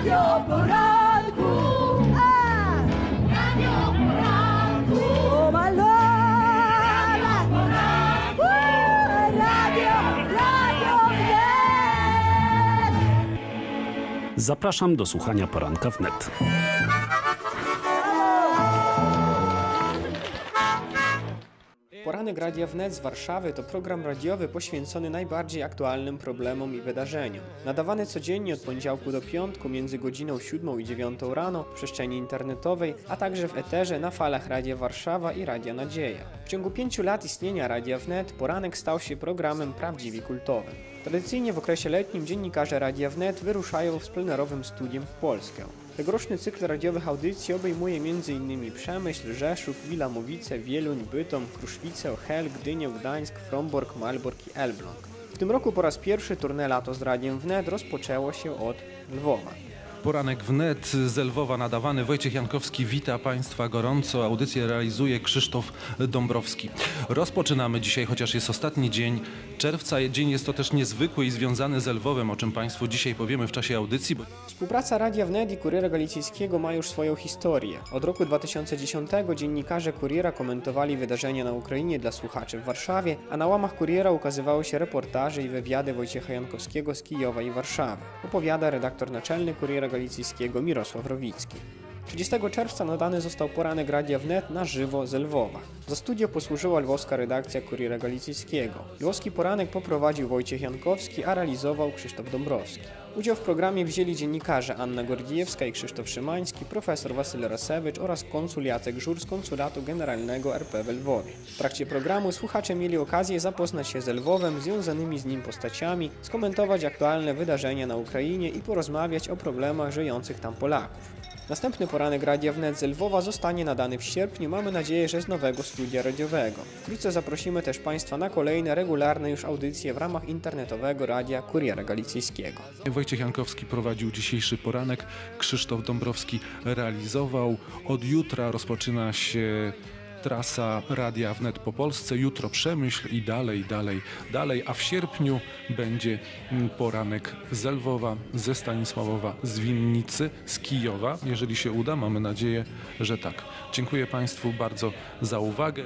Radio poranku. O malora. poranku. Radio, radio. Zapraszam do słuchania poranka wnet. Poranek Radia Wnet z Warszawy to program radiowy poświęcony najbardziej aktualnym problemom i wydarzeniom. Nadawany codziennie od poniedziałku do piątku między godziną 7 i 9 rano w przestrzeni internetowej, a także w eterze na falach Radia Warszawa i Radia Nadzieja. W ciągu pięciu lat istnienia Radia Wnet poranek stał się programem prawdziwie kultowym. Tradycyjnie w okresie letnim dziennikarze Radia Wnet wyruszają z plenerowym studiem w Polskę. Tegoroczny cykl radiowych audycji obejmuje m.in. Przemyśl, Rzeszów, Wilamowice, Wieluń, Bytom, Kruszwice, Hel, Gdynię, Gdańsk, Frombork, Malbork i Elbląg. W tym roku po raz pierwszy turne Lato z Radiem Wnet rozpoczęło się od Lwowa. Poranek wnet z Lwowa nadawany. Wojciech Jankowski wita Państwa gorąco. Audycję realizuje Krzysztof Dąbrowski. Rozpoczynamy dzisiaj, chociaż jest ostatni dzień czerwca. Dzień jest to też niezwykły i związany z Lwowem, o czym Państwu dzisiaj powiemy w czasie audycji. Bo Współpraca Radia Wnet i Kuriera Galicyjskiego ma już swoją historię. Od roku 2010 dziennikarze Kuriera komentowali wydarzenia na Ukrainie dla słuchaczy w Warszawie, a na łamach Kuriera ukazywały się reportaże i wywiady Wojciecha Jankowskiego z Kijowa i Warszawy. Opowiada redaktor naczelny Kuriera Galicyjskiego Mirosław Rowicki. 30 czerwca nadany został poranek Radia Wnet na żywo z Lwowa. Za studio posłużyła lwowska redakcja Kuriera Galicyjskiego. Lwowski poranek poprowadził Wojciech Jankowski, a realizował Krzysztof Dąbrowski. Udział w programie wzięli dziennikarze Anna Gordiewska i Krzysztof Szymański, profesor Wasyl Rasewicz oraz konsul Jacek Żur z Konsulatu Generalnego RP w Lwowie. W trakcie programu słuchacze mieli okazję zapoznać się z Lwowem, związanymi z nim postaciami, skomentować aktualne wydarzenia na Ukrainie i porozmawiać o problemach żyjących tam Polaków. Następny poranek Radia Wnet z Lwowa zostanie nadany w sierpniu, mamy nadzieję, że z nowego studia radiowego. Wkrótce zaprosimy też Państwa na kolejne regularne już audycje w ramach internetowego Radia Kuriera Galicyjskiego. Wojciech Jankowski prowadził dzisiejszy poranek. Krzysztof Dąbrowski realizował. Od jutra rozpoczyna się trasa Radia Wnet po Polsce. Jutro Przemyśl i dalej, dalej, dalej. A w sierpniu będzie mm, poranek z Lwowa, ze Stanisławowa, z Winnicy, z Kijowa. Jeżeli się uda, mamy nadzieję, że tak. Dziękuję Państwu bardzo za uwagę.